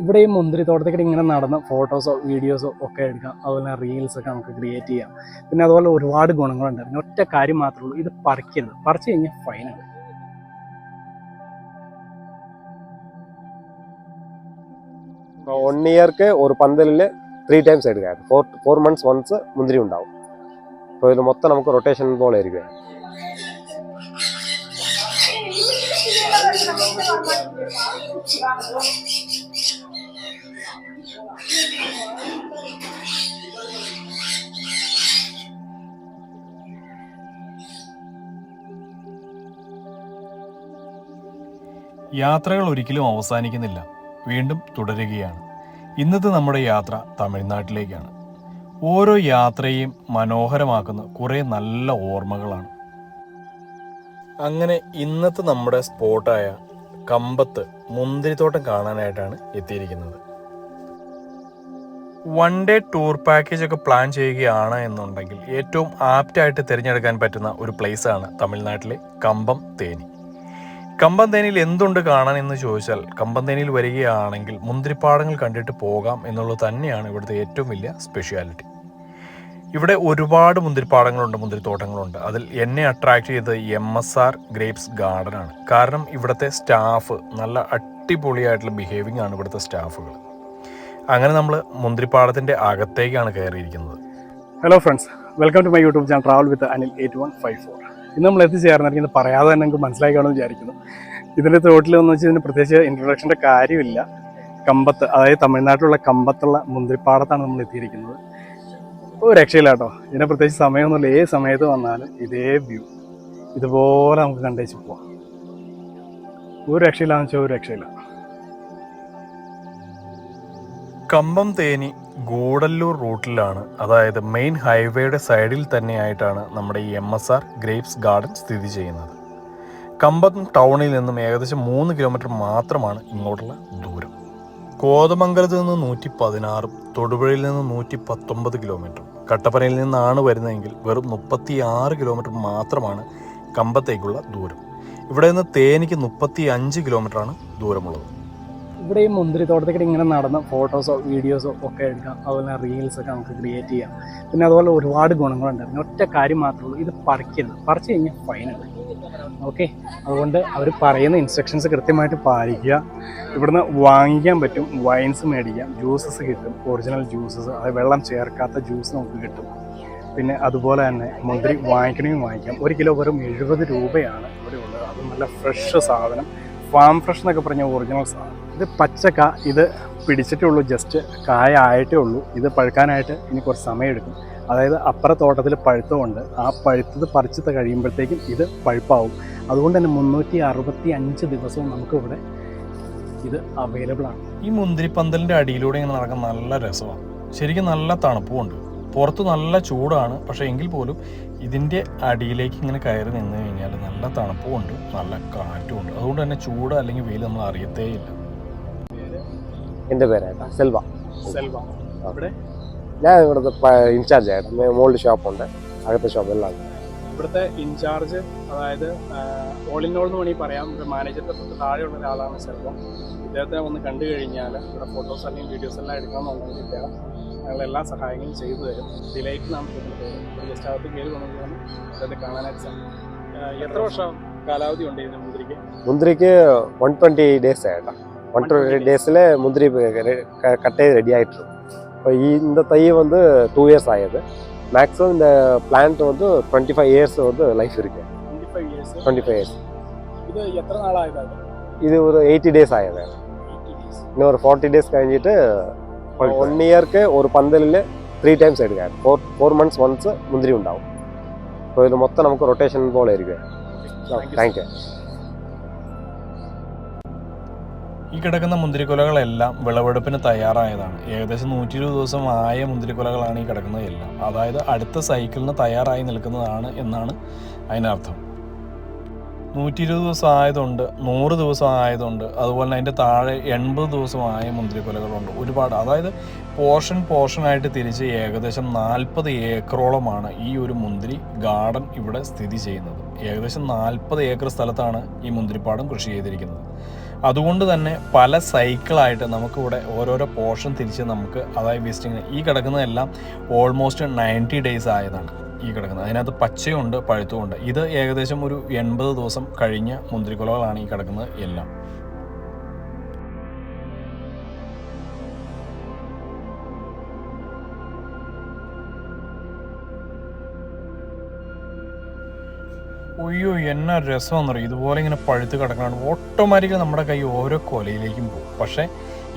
ഇവിടെ ഈ മുന്തിരിത്തോട്ടത്തേക്കിടെ ഇങ്ങനെ നടന്ന് ഫോട്ടോസോ വീഡിയോസോ ഒക്കെ എടുക്കാം. അതുപോലെ റീൽസൊക്കെ നമുക്ക് ക്രിയേറ്റ് ചെയ്യാം. പിന്നെ അതുപോലെ ഒരുപാട് ഗുണങ്ങളുണ്ട്. പിന്നെ ഒറ്റ കാര്യം മാത്രമേ ഉള്ളൂ ഇത് പറിക്കരുത്. പറിച്ചു കഴിഞ്ഞാൽ ഫൈനുണ്ട് വൺ ഇയർക്ക് ഒരു പന്തലിൽ ത്രീ ടൈംസ് എടുക്കാം ഫോർ ഫോർ മന്ത്സ് വൺസ് മുന്തിരി ഉണ്ടാവും. അപ്പോൾ ഇതിൽ മൊത്തം നമുക്ക് റൊട്ടേഷൻ പോലെ ആയിരിക്കും. Thank യാത്രകൾ ഒരിക്കലും അവസാനിക്കുന്നില്ല. വീണ്ടും തുടരുകയാണ്. ഇന്നത്തെ നമ്മുടെ യാത്ര തമിഴ്നാട്ടിലേക്കാണ്. ഓരോ യാത്രയും മനോഹരമാക്കുന്ന കുറേ നല്ല ഓർമ്മകളാണ്. അങ്ങനെ ഇന്നത്തെ നമ്മുടെ സ്പോട്ടായ കമ്പത്ത് മുന്തിരിത്തോട്ടം കാണാനായിട്ടാണ് എത്തിയിരിക്കുന്നത്. വൺ ഡേ ടൂർ പാക്കേജ് ഒക്കെ പ്ലാൻ ചെയ്യുകയാണ് എന്നുണ്ടെങ്കിൽ ഏറ്റവും ആപ്റ്റായിട്ട് തിരഞ്ഞെടുക്കാൻ പറ്റുന്ന ഒരു പ്ലേസാണ് തമിഴ്നാട്ടിലെ കമ്പം തേനി. കമ്പം തേനിയിൽ എന്തുണ്ട് കാണാൻ എന്ന് ചോദിച്ചാൽ കമ്പം തേനിയിൽ വരികയാണെങ്കിൽ മുന്തിരിപ്പാടങ്ങൾ കണ്ടിട്ട് പോകാം എന്നുള്ളത് തന്നെയാണ് ഇവിടുത്തെ ഏറ്റവും വലിയ സ്പെഷ്യാലിറ്റി ഇവിടെ ഒരുപാട് മുന്തിരിപ്പാടങ്ങളുണ്ട് മുന്തിരിത്തോട്ടങ്ങളുണ്ട്. അതിൽ എന്നെ അട്രാക്ട് ചെയ്തത് എം എസ് ആർ ഗ്രേപ്സ് ഗാർഡനാണ് ആണ്. കാരണം ഇവിടുത്തെ സ്റ്റാഫ് നല്ല അടിപൊളിയായിട്ടുള്ള ബിഹേവിംഗ് ആണ് ഇവിടുത്തെ സ്റ്റാഫുകൾ അങ്ങനെ നമ്മൾ മുന്തിരിപ്പാടത്തിന്റെ അകത്തേക്കാണ് കയറിയിരിക്കുന്നത്. Hello friends welcome to my YouTube channel travel with Anil eight one five four ഇന്ന് നമ്മൾ എത്തിച്ചേർന്നിരിക്കുന്നത് പറയാതെ തന്നെ നിങ്ങൾക്ക് മനസ്സിലായി കാണുമെന്ന് വിചാരിക്കുന്നു ഇതിന്റെ തോട്ടിൽ എന്ന് വെച്ചാൽ ഇതിന് പ്രത്യേകിച്ച് ഇൻട്രൊഡക്ഷന്റെ കാര്യമില്ല. കമ്പത്ത് അതായത് തമിഴ്നാട്ടിലുള്ള കമ്പത്തുള്ള മുന്തിരിപ്പാടത്താണ് നമ്മൾ എത്തിയിരിക്കുന്നത്. ഒരു രക്ഷയില്ല കേട്ടോ ഇതിനെ പ്രത്യേകിച്ച് സമയമൊന്നുമില്ല. ഏത് സമയത്ത് വന്നാലും ഇതേ വ്യൂ ഇതുപോലെ നമുക്ക് കണ്ടേച്ച് പോവാം. ഒരു രക്ഷയില്ലാന്ന് വെച്ചാൽ ഒരു രക്ഷയില്ല. കമ്പം തേനി ഗൂഡല്ലൂർ റൂട്ടിലാണ്. അതായത് മെയിൻ ഹൈവേയുടെ സൈഡിൽ തന്നെയായിട്ടാണ് നമ്മുടെ ഈ M S R grapes garden സ്ഥിതി ചെയ്യുന്നത്. കമ്പം ടൗണിൽ നിന്നും ഏകദേശം മൂന്ന് കിലോമീറ്റർ മാത്രമാണ് ഇങ്ങോട്ടുള്ള ദൂരം. കോതമംഗലത്ത് നിന്ന് നൂറ്റി പതിനാറും തൊടുപുഴയിൽ നിന്ന് നൂറ്റി പത്തൊമ്പത് കിലോമീറ്ററും കട്ടപ്പനയിൽ നിന്നാണ് വരുന്നതെങ്കിൽ വെറും മുപ്പത്തി ആറ് കിലോമീറ്റർ മാത്രമാണ് കമ്പത്തേക്കുള്ള ദൂരം. ഇവിടെ നിന്ന് തേനിക്ക് മുപ്പത്തി അഞ്ച് കിലോമീറ്ററാണ് ദൂരമുള്ളത്. ഇവിടെ ഈ മുന്തിരി തോട്ടത്തിൽ ഇങ്ങനെ നടന്ന് ഫോട്ടോസോ വീഡിയോസോ ഒക്കെ എടുക്കാം. അതുപോലെ റീൽസൊക്കെ നമുക്ക് ക്രിയേറ്റ് ചെയ്യാം. പിന്നെ അതുപോലെ ഒരുപാട് ഗുണങ്ങളുണ്ട്. പിന്നെ ഒറ്റ കാര്യം മാത്രമേ ഉള്ളൂ. ഇത് പറിക്കരുത്. പറിച്ചു കഴിഞ്ഞാൽ ഫൈനാണ് ഓക്കെ അതുകൊണ്ട് അവർ പറയുന്ന ഇൻസ്ട്രക്ഷൻസ് കൃത്യമായിട്ട് പാലിക്കുക. ഇവിടുന്ന് വാങ്ങിക്കാൻ പറ്റും. വൈൻസ് മേടിക്കാം. ജ്യൂസസ് കിട്ടും. ഒറിജിനൽ ജ്യൂസസ് അതായത് വെള്ളം ചേർക്കാത്ത ജ്യൂസ് നമുക്ക് കിട്ടും. പിന്നെ അതുപോലെ തന്നെ മുന്തിരി വാങ്ങിക്കണമെങ്കിൽ വാങ്ങിക്കാം. ഒരു കിലോ വെറും എഴുപത് രൂപയാണ് ഇവിടെ ഉള്ളത്. അത് നല്ല ഫ്രഷ് സാധനം. ഫാം ഫ്രഷ് എന്നൊക്കെ പറഞ്ഞ ഒറിജിനൽ സാധനം. ഇത് പച്ചക്ക ഇത് പിടിച്ചിട്ടേ ഉള്ളൂ ജസ്റ്റ് കായ ആയിട്ടേ ഉള്ളൂ. ഇത് പഴുക്കാനായിട്ട് ഇനി കുറച്ച് സമയം എടുക്കും അതായത് അപ്പുറ തോട്ടത്തിൽ പഴുത്തമുണ്ട് ആ പഴുത്തത് പറിച്ചത് കഴിയുമ്പോഴത്തേക്കും ഇത് പഴുപ്പാവും. അതുകൊണ്ട് തന്നെ മുന്നൂറ്റി അറുപത്തി അഞ്ച് ദിവസവും നമുക്കിവിടെ ഇത് അവൈലബിൾ ആണ്. ഈ മുന്തിരിപ്പന്തലിന്റെ അടിയിലൂടെ ഇങ്ങനെ നടക്കാൻ നല്ല രസമാണ് ശരിക്കും നല്ല തണുപ്പുമുണ്ട് പുറത്ത് നല്ല ചൂടാണ്. പക്ഷേ എങ്കിൽ പോലും ഇതിന്റെ അടിയിലേക്ക് ഇങ്ങനെ കയറി നിന്ന് കഴിഞ്ഞാൽ നല്ല തണുപ്പുമുണ്ട് നല്ല കാറ്റുമുണ്ട്. അതുകൊണ്ട് തന്നെ ചൂട് അല്ലെങ്കിൽ വെയിൽ നമ്മൾ അറിയത്തേ ഇല്ല. എന്റെ പേരായിട്ടാ സെൽവ. സെൽവ. അവിടെ? ഞാൻ ഇവിടുത്തെ ഇൻചാർജ് ആയിട്ട് ഷോപ്പ് ഷോപ്പുണ്ട്. അകത്തെ ഷോപ്പ് എല്ലാം ഉണ്ട്. ഇവിടുത്തെ ഇൻചാർജ് അതായത് ഓൾ ഇൻ ഓൾ എന്ന് വേണമെങ്കിൽ പറയാം. ഇവിടെ മാനേജറിന്റെ തൊട്ട് താഴെയുള്ള ഒരാളാണ് ചിലപ്പം ഇദ്ദേഹത്തെ ഒന്ന് കണ്ടു കഴിഞ്ഞാൽ ഇവിടെ ഫോട്ടോസ് അല്ലെങ്കിൽ വീഡിയോസ് എല്ലാം എടുക്കാൻ എടുക്കണമെന്നുണ്ടെങ്കിൽ ഇദ്ദേഹം ഞങ്ങൾ സഹായങ്ങളും ചെയ്തു തരും. ഡിലൈറ്റ് നാം പോകുന്നത് ഗസ്റ്റ് അകത്ത് കയറി വന്നതാണ് ഇദ്ദേഹത്തെ കാണാനായിട്ട് സാധിക്കും എത്ര വർഷം കാലാവധി ഉണ്ട് ഇതിന് മുന്തിരിക്ക്? മുന്തിരിക്ക് വൺ ട്വന്റി ഡേയ്സ് ആയിട്ടാ വൺ ട്വന്റി ഡേയ്സിൽ മുന്തിരി കട്ട് ചെയ്ത് റെഡി ആയിട്ടുണ്ട്. അപ്പോൾ ഈ ഇന്ന തൈ വന്ന് ടു ഇയർസ് ആയത്. மேக்ஸிமம் இந்த பிளான்ட் வந்து டுவெண்ட்டி ஃபைவ் இயர்ஸ் வந்து லைஃப் இருக்கு. டுவெண்ட்டி ஃபைவ் இயர்ஸ் இது எத்தனை நாள் ஆகுது இது ஒரு எயிட்டி டேஸ் ஆகுது. இன்னும் ஒரு ஃபார்ட்டி டேஸ் கழிஞ்சிட்டு ஒன் இயர்க்கு ஒரு பந்தலில் த்ரீ டைம்ஸ் எடுக்காது. ஃபோர் ஃபோர் மந்த்ஸ் ஒன்ஸ் முந்திரி உண்டாகும். ஸோ இது மொத்தம் நமக்கு ரொட்டேஷன் போல் இருக்குது தேங்க்யூ ഈ കിടക്കുന്ന മുന്തിരിക്കുലകളെല്ലാം വിളവെടുപ്പിന് തയ്യാറായതാണ്. ഏകദേശം നൂറ്റി ഇരുപത് ദിവസം ആയ മുന്തിരിക്കുലകളാണ് ഈ കിടക്കുന്നത് എല്ലാം അതായത് അടുത്ത സൈക്കിളിന് തയ്യാറായി നിൽക്കുന്നതാണ് എന്നാണ് അതിനർത്ഥം. നൂറ്റി ഇരുപത് ദിവസം ആയതുണ്ട് നൂറ് ദിവസം ആയതുണ്ട് അതുപോലെ അതിന്റെ താഴെ എൺപത് ദിവസമായ മുന്തിരിക്കുലകളുണ്ട്. ഒരുപാട് അതായത് പോർഷൻ പോർഷനായിട്ട് തിരിച്ച് ഏകദേശം നാൽപ്പത് ഏക്കറോളമാണ് ഈ ഒരു മുന്തിരി ഗാർഡൻ ഇവിടെ സ്ഥിതി ചെയ്യുന്നത്. ഏകദേശം നാൽപ്പത് ഏക്കർ സ്ഥലത്താണ് ഈ മുന്തിരിപ്പാടം കൃഷി ചെയ്തിരിക്കുന്നത്. അതുകൊണ്ട് തന്നെ പല സൈക്കിളായിട്ട് നമുക്കിവിടെ ഓരോരോ പോർഷൻ തിരിച്ച് നമുക്ക് അതായത് വിസിറ്റിംഗ് ഈ കിടക്കുന്നതെല്ലാം ഓൾമോസ്റ്റ് നയന്റി ഡേയ്സ് ആയതാണ് ഈ കിടക്കുന്നത്. അതിനകത്ത് പച്ചയുണ്ട് പഴുത്തുമുണ്ട്. ഇത് ഏകദേശം ഒരു എൺപത് ദിവസം കഴിഞ്ഞ മുന്തിരിക്കുലകളാണ് ഈ കിടക്കുന്നത് എല്ലാം. ഒയ്യോ എന്നാ രസമെന്നറിയും ഇതുപോലെ ഇങ്ങനെ പഴുത്ത് കിടക്കണം ഓട്ടോമാറ്റിക്കലി നമ്മുടെ കൈ ഓരോ കൊലയിലേക്കും പോകും. പക്ഷേ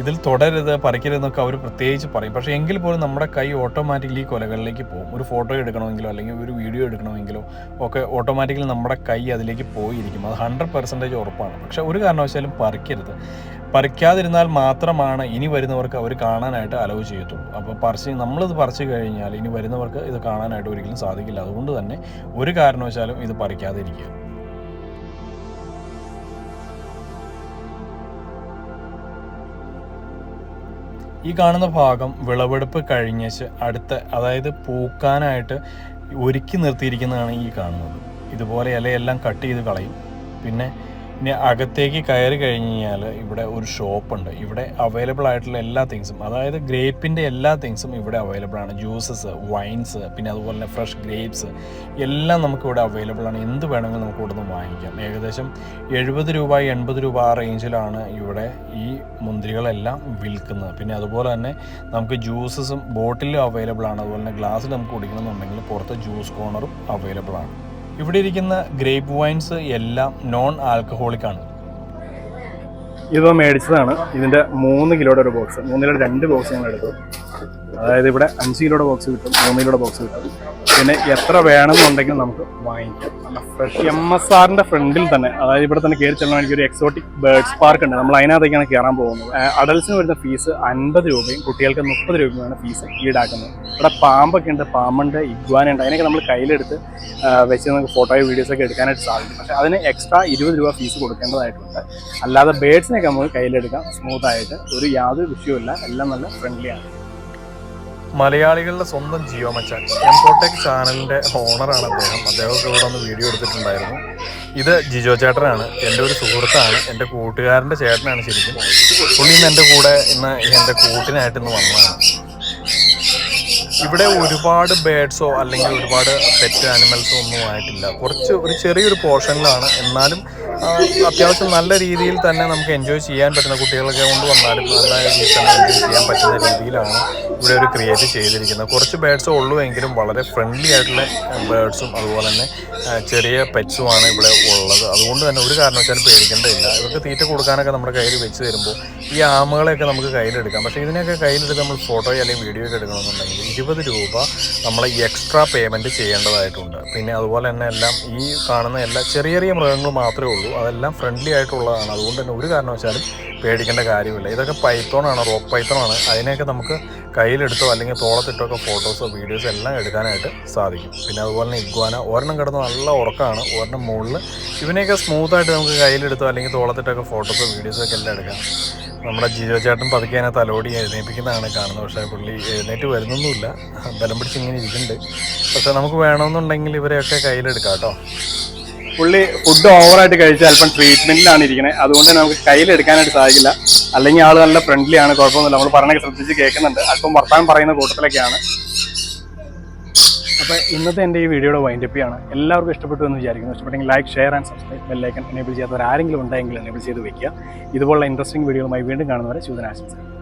ഇതിൽ തുടരുത് പറിക്കരുതെന്നൊക്കെ അവർ പ്രത്യേകിച്ച് പറയും. പക്ഷേ എങ്കിൽ പോലും നമ്മുടെ കൈ ഓട്ടോമാറ്റിക്കലി കൊലകളിലേക്ക് പോകും. ഒരു ഫോട്ടോ എടുക്കണമെങ്കിലോ അല്ലെങ്കിൽ ഒരു വീഡിയോ എടുക്കണമെങ്കിലോ ഒക്കെ ഓട്ടോമാറ്റിക്കലി നമ്മുടെ കൈ അതിലേക്ക് പോയിരിക്കും. അത് ഹൺഡ്രഡ് പെർസെന്റേജ് ഉറപ്പാണ്. പക്ഷേ ഒരു കാരണവശാലും പറിക്കരുത്. പറിക്കാതിരുന്നാൽ മാത്രമാണ് ഇനി വരുന്നവർക്ക് അവർ കാണാനായിട്ട് അലവ് ചെയ്യത്തുള്ളൂ. അപ്പോൾ പറിച്ച് നമ്മളിത് പറിച്ചു കഴിഞ്ഞാൽ ഇനി വരുന്നവർക്ക് ഇത് കാണാനായിട്ട് ഒരിക്കലും സാധിക്കില്ല. അതുകൊണ്ട് തന്നെ ഒരു കാരണവശാലും ഇത് പറിക്കാതിരിക്കുക. ഈ കാണുന്ന ഭാഗം വിളവെടുപ്പ് കഴിഞ്ഞേച്ച് അടുത്ത അതായത് പൂക്കാനായിട്ട് ഒരുക്കി നിർത്തിയിരിക്കുന്നതാണ് ഈ കാണുന്നത്. ഇതുപോലെ ഇലയെല്ലാം കട്ട് ചെയ്ത് കളയും. പിന്നെ ഇനി അകത്തേക്ക് കയറി കഴിഞ്ഞ് കഴിഞ്ഞാൽ ഇവിടെ ഒരു ഷോപ്പുണ്ട്. ഇവിടെ അവൈലബിൾ ആയിട്ടുള്ള എല്ലാ തിങ്സും അതായത് ഗ്രേപ്പിന്റെ എല്ലാ തിങ്സും ഇവിടെ അവൈലബിൾ ആണ്. ജ്യൂസസ് വൈൻസ് പിന്നെ അതുപോലെ തന്നെ ഫ്രഷ് ഗ്രേപ്സ് എല്ലാം നമുക്ക് ഇവിടെ അവൈലബിൾ ആണ്. എന്ത് വേണമെങ്കിലും നമുക്ക് ഇവിടെ നിന്ന് വാങ്ങിക്കാം. ഏകദേശം എഴുപത് രൂപ എൺപത് രൂപ ആ റേഞ്ചിലാണ് ഇവിടെ ഈ മുന്തിരികളെല്ലാം വിൽക്കുന്നത്. പിന്നെ അതുപോലെ തന്നെ നമുക്ക് ജ്യൂസസും ബോട്ടിലും അവൈലബിൾ ആണ്. അതുപോലെ തന്നെ ഗ്ലാസ്സിൽ നമുക്ക് കുടിക്കണമെന്നുണ്ടെങ്കിൽ പുറത്ത് ജ്യൂസ് കോർണറും അവൈലബിൾ ആണ്. ഇവിടെ ഇരിക്കുന്ന ഗ്രേപ്പ് വൈൻസ് എല്ലാം നോൺ ആൽക്കഹോളിക് ആണ് ഇത് മേടിച്ചതാണ്. ഇതിന്റെ മൂന്ന് കിലോയുടെ ഒരു ബോക്സ്. മൂന്ന് കിലോ രണ്ട് ബോക്സ് ഞങ്ങൾ എടുത്തു അതായത് ഇവിടെ അഞ്ച് കിലോയുടെ ബോക്സ് കിട്ടും മൂന്ന് കിലോയുടെ ബോക്സ് കിട്ടും. പിന്നെ എത്ര വേണമെന്നുണ്ടെങ്കിൽ നമുക്ക് വാങ്ങിക്കാം. നല്ല ഫ്രഷ് എം എസ് ആറിന്റെ ഫ്രണ്ടിൽ തന്നെ അതായത് ഇവിടെ തന്നെ കയറി ചെല്ലണം എനിക്ക് ഒരു എക്സോട്ടിക് ബേർഡ്സ് പാർക്ക് ഉണ്ട്. നമ്മൾ അതിനകത്തേക്കാണ് കയറാൻ പോകുന്നത്. അഡൽസിന് വരുന്ന ഫീസ് അൻപത് രൂപയും കുട്ടികൾക്ക് മുപ്പത് രൂപയുമാണ് ഫീസ് ഈടാക്കുന്നത്. ഇവിടെ പാമ്പൊക്കെ ഉണ്ട് പാമ്പുണ്ട് ഇഗ്വാനുണ്ട് അതിനൊക്കെ നമ്മൾ കയ്യിലെടുത്ത് വെച്ച് നമുക്ക് ഫോട്ടോയും വീഡിയോസൊക്കെ എടുക്കാനായിട്ട് സാധിക്കും. പക്ഷേ അതിന് എക്സ്ട്രാ ഇരുപത് രൂപ ഫീസ് കൊടുക്കേണ്ടതായിട്ടുണ്ട്. അല്ലാതെ ബേഡ്സിനൊക്കെ നമുക്ക് കയ്യിലെടുക്കാം സ്മൂത്തായിട്ട് ഒരു യാതൊരു വിഷയവുമില്ല. എല്ലാം നല്ല ഫ്രണ്ട്ലി ആണ്. മലയാളികളുടെ സ്വന്തം ജിയോ മച്ചാൻ. എംപോടെക് ചാനലിന്റെ ഓണറാണ് അദ്ദേഹം. അദ്ദേഹമൊക്കെ ഇവിടെ ഒന്ന് വീഡിയോ എടുത്തിട്ടുണ്ടായിരുന്നു. ഇത് ജിജോ ചേട്ടനാണ്. എന്റെ ഒരു സുഹൃത്താണ്. എന്റെ കൂട്ടുകാരന്റെ ചേട്ടനാണ് ശരിക്കും. പുള്ളി ഇന്ന് എന്റെ കൂടെ ഇന്ന് എന്റെ കൂട്ടിനായിട്ട് ഇന്ന് വന്നതാണ്. ഇവിടെ ഒരുപാട് ബേഡ്സോ അല്ലെങ്കിൽ ഒരുപാട് പെറ്റ് ആനിമൽസോ ഒന്നും ആയിട്ടില്ല. കുറച്ച് ഒരു ചെറിയൊരു പോർഷനിലാണ്. എന്നാലും അത്യാവശ്യം നല്ല രീതിയിൽ തന്നെ നമുക്ക് എൻജോയ് ചെയ്യാൻ പറ്റുന്ന കുട്ടികളൊക്കെ കൊണ്ട് വന്നാലും നല്ല രീതിയിൽ തന്നെ എൻജോയ് ചെയ്യാൻ പറ്റുന്ന രീതിയിലാണ് ഇവിടെ ഒരു ക്രിയേറ്റ് ചെയ്തിരിക്കുന്നത്. കുറച്ച് ബേഡ്സോ ഉള്ളൂ എങ്കിലും വളരെ ഫ്രണ്ട്ലി ആയിട്ടുള്ള ബേഡ്സും അതുപോലെ തന്നെ ചെറിയ പെറ്റ്സുമാണ് ഇവിടെ ഉള്ളത്. അതുകൊണ്ട് തന്നെ ഒരു കാരണവശാലും പേടിക്കേണ്ടതില്ല. ഇവർക്ക് തീറ്റ കൊടുക്കാനൊക്കെ നമ്മുടെ കയ്യിൽ വെച്ച് തരുമ്പോൾ ഈ ആമകളെയൊക്കെ നമുക്ക് കയ്യിലെടുക്കാം. പക്ഷേ ഇതിനെയൊക്കെ കയ്യിലെടുത്ത് നമ്മൾ ഫോട്ടോ അല്ലെങ്കിൽ വീഡിയോ ഒക്കെ എടുക്കണമെന്നുണ്ടെങ്കിൽ ഇരുപത് രൂപ നമ്മൾ എക്സ്ട്രാ പേയ്മെന്റ് ചെയ്യേണ്ടതായിട്ടുണ്ട്. പിന്നെ അതുപോലെ തന്നെ എല്ലാം ഈ കാണുന്ന എല്ലാ ചെറിയ ചെറിയ മൃഗങ്ങൾ മാത്രമേ ഉള്ളൂ. അതെല്ലാം ഫ്രണ്ട്ലി ആയിട്ടുള്ളതാണ്. അതുകൊണ്ട് തന്നെ ഒരു കാരണവശാലും പേടിക്കേണ്ട കാര്യമില്ല. ഇതൊക്കെ പൈത്തോണാണ് റോക്ക് പൈത്തോണാണ് അതിനെയൊക്കെ നമുക്ക് കയ്യിലെടുത്തോ അല്ലെങ്കിൽ തോളത്തിട്ടോ ഒക്കെ ഫോട്ടോസോ വീഡിയോസോ എല്ലാം എടുക്കാനായിട്ട് സാധിക്കും. പിന്നെ അതുപോലെ തന്നെ ഇഗ്വാന ഒരെണ്ണം കിടന്ന് നല്ല ഉറക്കമാണ്. ഒരെണ്ണം മുകളിൽ ഇവനെയൊക്കെ സ്മൂത്തായിട്ട് നമുക്ക് കയ്യിലെടുത്തോ അല്ലെങ്കിൽ തോളത്തിട്ടൊക്കെ ഫോട്ടോസോ വീഡിയോസോ ഒക്കെ എല്ലാം എടുക്കാം. നമ്മുടെ ജിജോ ചേട്ടൻ പതുക്കെ അതിനെ തലോടി എഴുന്നേൽപ്പിക്കുന്നതാണ് കാണുന്നത്. പക്ഷേ പുള്ളി എഴുന്നേറ്റ് വരുന്നൊന്നുമില്ല. ബലം പിടിച്ച് ഇങ്ങനെ ഇരിക്കുന്നുണ്ട്. പക്ഷേ നമുക്ക് വേണമെന്നുണ്ടെങ്കിൽ ഇവരെയൊക്കെ കയ്യിലെടുക്കാം കേട്ടോ. പുള്ളി ഫുഡ് ഓവറായിട്ട് കഴിച്ച് അല്പം ട്രീറ്റ്മെന്റിലാണ് ഇരിക്കുന്നത് അതുകൊണ്ട് നമുക്ക് കയ്യിലെടുക്കാനായിട്ട് സാധിക്കില്ല. അല്ലെങ്കിൽ ആൾ നല്ല ഫ്രണ്ട്ലി ആണ് കുഴപ്പമൊന്നുമില്ല. നമ്മൾ പറഞ്ഞൊക്കെ ശ്രദ്ധിച്ച് കേൾക്കുന്നുണ്ട്. അല്പം വർത്താനം പറയുന്ന കൂട്ടത്തിലൊക്കെയാണ്. അപ്പോൾ ഇന്നത്തെ എന്റെ ഈ വീഡിയോയുടെ വൈൻഡപ്പിയാണ് എല്ലാവർക്കും ഇഷ്ടപ്പെട്ടു എന്ന് വിചാരിക്കുന്നു. ഇഷ്ടപ്പെട്ടെങ്കിൽ like share and subscribe bell icon enable ചെയ്യാത്തവർ ആരെങ്കിലും ഉണ്ടെങ്കിൽ എനേബിൾ ചെയ്ത് വെക്കുക. ഇതുപോലുള്ള ഇൻട്രസ്റ്റിംഗ് വീഡിയോകളുമായി വീണ്ടും കാണുന്നവരെ ശുദ്ധനാശംസകൾ